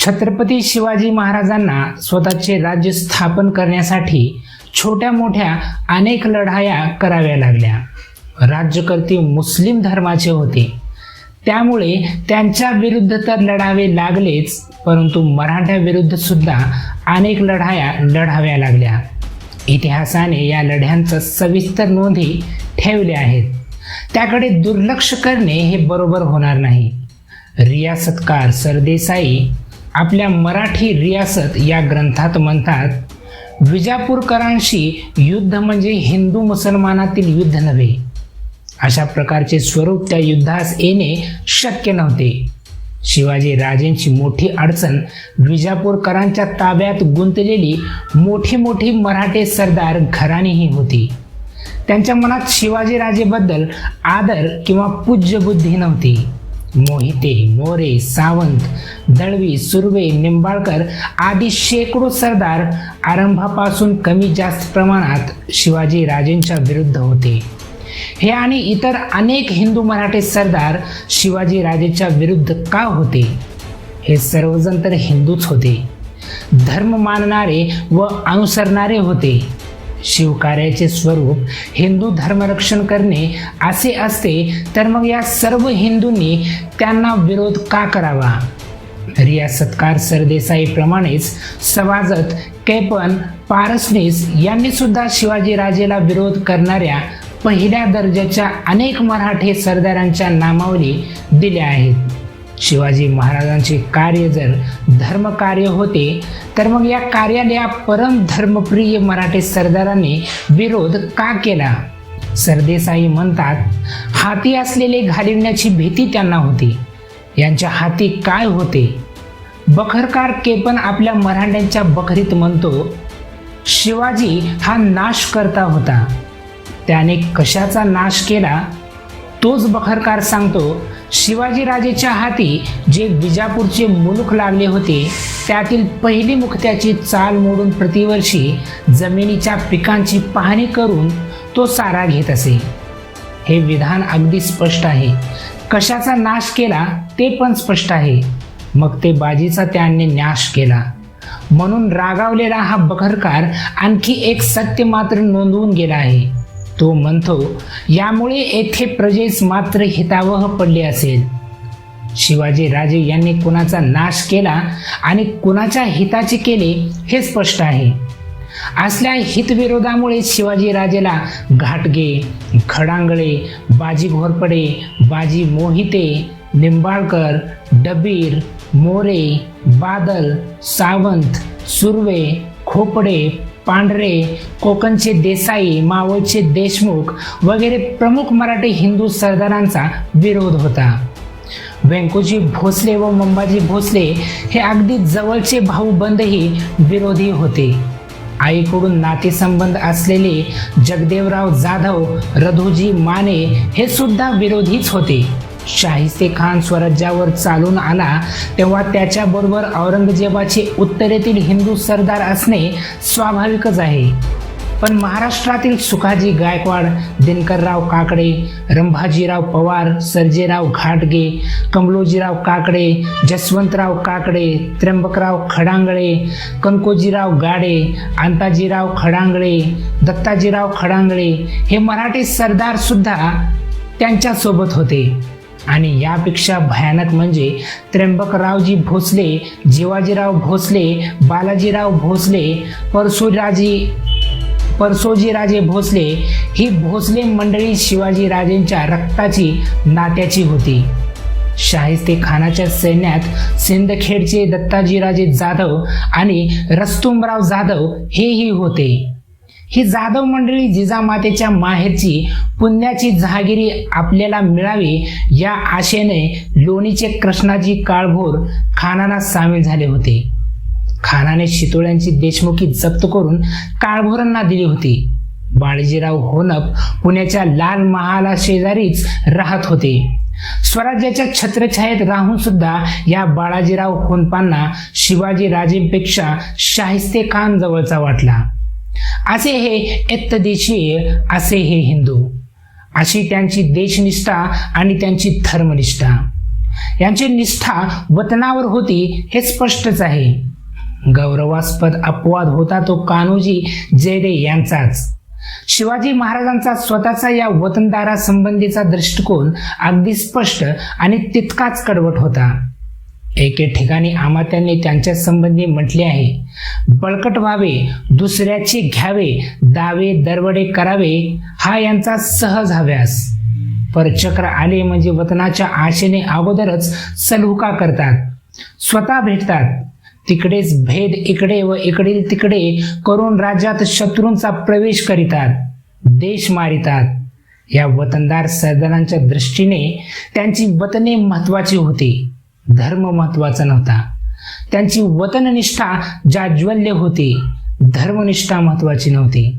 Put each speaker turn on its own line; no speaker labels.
छत्रपती शिवाजी महाराजांना स्वतःचे राज्य स्थापन करण्यासाठी छोट्या मोठ्या अनेक लढाया कराव्या लागल्या. राज्यकर्ते मुस्लिम धर्माचे होते. त्यामुळे त्यांच्या विरुद्ध तर लढावे लागलेच परंतु मराठ्याविरुद्ध सुद्धा अनेक लढाया लढाव्या लागल्या. इतिहासाने या लढ्यांचं सविस्तर नोंदी ठेवल्या आहेत. त्याकडे दुर्लक्ष करणे हे बरोबर होणार नाही. रियासतकार सरदेसाई आपल्या मराठी रियासत या ग्रंथात म्हणतात विजापूरकरांशी युद्ध म्हणजे हिंदू मुसलमानातील युद्ध नव्हे. अशा प्रकारचे स्वरूप त्या युद्धास येणे शक्य नव्हते. शिवाजी राजेंची मोठी अडचण विजापूरकरांच्या ताब्यात गुंतलेली मोठी मोठी मराठे सरदार घराणीही होती. त्यांच्या मनात शिवाजीराजेबद्दल आदर किंवा पूज्य बुद्धी नव्हती. मोहिते मोरे सावंत दळवी सुर्वे निंबाळकर आदी शेकडो सरदार आरंभापासून कमी जास्त प्रमाणात शिवाजी राजेंच्या विरुद्ध होते. हे आणि इतर अनेक हिंदू मराठे सरदार शिवाजी राजेच्या विरुद्ध का होते? हे सर्वजण तर हिंदूच होते. धर्म मानणारे व अनुसरणारे होते. शिवकार्याचे स्वरूप हिंदू धर्मरक्षण करणे असे असते तर मग या सर्व हिंदूंनी त्यांना विरोध का करावा? रियासतकार सरदेसाईप्रमाणेच सवाजत कैपन पारसनीस यांनी सुद्धा शिवाजीराजेला विरोध करणाऱ्या पहिल्या दर्जाच्या अनेक मराठे सरदारांच्या नामावली दिल्या आहेत. शिवाजी महाराजांचे कार्य जर धर्मकार्य होते तर मग या कार्याने या परम धर्मप्रिय मराठी सरदारांनी विरोध का केला? सरदेसाई म्हणतात हाती असलेले घालिवण्याची भीती त्यांना होती. यांच्या हाती काय होते? बखरकार केपन आपल्या मराठ्यांच्या बखरीत म्हणतो शिवाजी हा नाश करता होता. त्याने कशाचा नाश केला? तोच बखरकार सांगतो शिवाजीराजेच्या हाती जे विजापूरचे मुलूक लागले होते त्यातील पहिली मुक्त्याची चाल मोडून प्रतिवर्षी जमिनीच्या पिकांची पाहणी करून तो सारा घेत असे. हे विधान अगदी स्पष्ट आहे. कशाचा नाश केला ते पण स्पष्ट आहे. मग ते बाजीचा त्याने नाश केला. म्हणून रागावलेला हा बखरकार आणखी एक सत्य मात्र नोंदवून गेला आहे. तो म्हणतो यामुळे येथे प्रजेस मात्र हितावह पडले असेल. शिवाजी राजे यांनी कुणाचा नाश केला आणि कुणाच्या हिताचे केले हे स्पष्ट आहे. असल्या हितविरोधामुळे शिवाजी राजेला घाटगे खडांगळे बाजी घोरपडे बाजी मोहिते निंबाळकर डबीर मोरे बादल सावंत सुर्वे खोपडे पांढरे कोकणचे देसाई मावळचे देशमुख वगैरे प्रमुख मराठी हिंदू सरदारांचा विरोध होता. व्यंकोजी भोसले व मंबाजी भोसले हे अगदी जवळचे भाऊबंदही विरोधी होते. आईकडून नातेसंबंध असलेले जगदेवराव जाधव रधोजी माने हे सुद्धा विरोधीच होते. शाहिस्ते खान स्वराज्यावर चालून आला तेव्हा त्याच्याबरोबर औरंगजेबाचे उत्तरेतील हिंदू सरदार असणे स्वाभाविकच आहे. पण महाराष्ट्रातील सुखाजी गायकवाड दिनकरराव काकडे रंभाजीराव पवार सर्जेराव घाटगे कमलोजीराव काकडे जसवंतराव काकडे त्र्यंबकराव खडांगळे कनकोजीराव गाडे अंताजीराव खडांगळे दत्ताजीराव खडांगळे हे मराठी सरदारसुद्धा त्यांच्यासोबत होते. आणि यापेक्षा भयानक म्हणजे त्र्यंबकरावजी भोसले जिवाजीराव भोसले बालाजीराव भोसले परशुराजी परसोजीराजे भोसले ही भोसले मंडळी शिवाजीराजेंच्या रक्ताची नात्याची होती. शाहिस्ते खानाच्या सैन्यात सिंदखेडचे दत्ताजीराजे जाधव आणि रस्तुमराव जाधव हेही होते. ही जाधव मंडळी जिजामातेच्या माहेरची पुण्याची जहागिरी आपल्याला मिळावी या आशेने लोणीचे कृष्णाजी काळभोर खानाना सामील झाले होते. खानाने शितोळ्यांची देशमुखी जप्त करून काळभोरांना दिली होती. बाळजीराव होनप पुण्याच्या लाल महाला शेजारीच राहत होते. स्वराज्याच्या छत्रछायेत राहून सुद्धा या बाळाजीराव होनपांना शिवाजी राजेंपेक्षा शाहिस्ते खान जवळचा वाटला. असे हे एत्तदेशीय असे हे हिंदू. अशी त्यांची देशनिष्ठा आणि त्यांची धर्मनिष्ठा. यांची निष्ठा वतनावर होती हे स्पष्टच आहे. गौरवास्पद अपवाद होता तो कान्होजी जेडे यांचाच. शिवाजी महाराजांचा स्वतःचा या वतनदारासंबंधीचा दृष्टिकोन अगदी स्पष्ट आणि तितकाच कडवट होता. एके ठिकाणी आमात्यांनी त्यांच्या संबंधी म्हटले आहे बळकट व्हावे दुसऱ्याचे घ्यावे दावे दरवडे करावे हा यांचा सहज हव्यास. परचक्र आले म्हणजे वतनाच्या आशेने अगोदरच सलहुका करतात. स्वतः भेटतात. तिकडेच भेद इकडे व इकडील तिकडे करून राज्यात शत्रूंचा प्रवेश करीतात देश मारितात. या वतनदार सरदारांच्या दृष्टीने त्यांची वतने महत्वाची होती. धर्म महत्त्वाचा नव्हता. त्यांची वतननिष्ठा जाज्वल्य होती धर्मनिष्ठा महत्वाची नव्हती.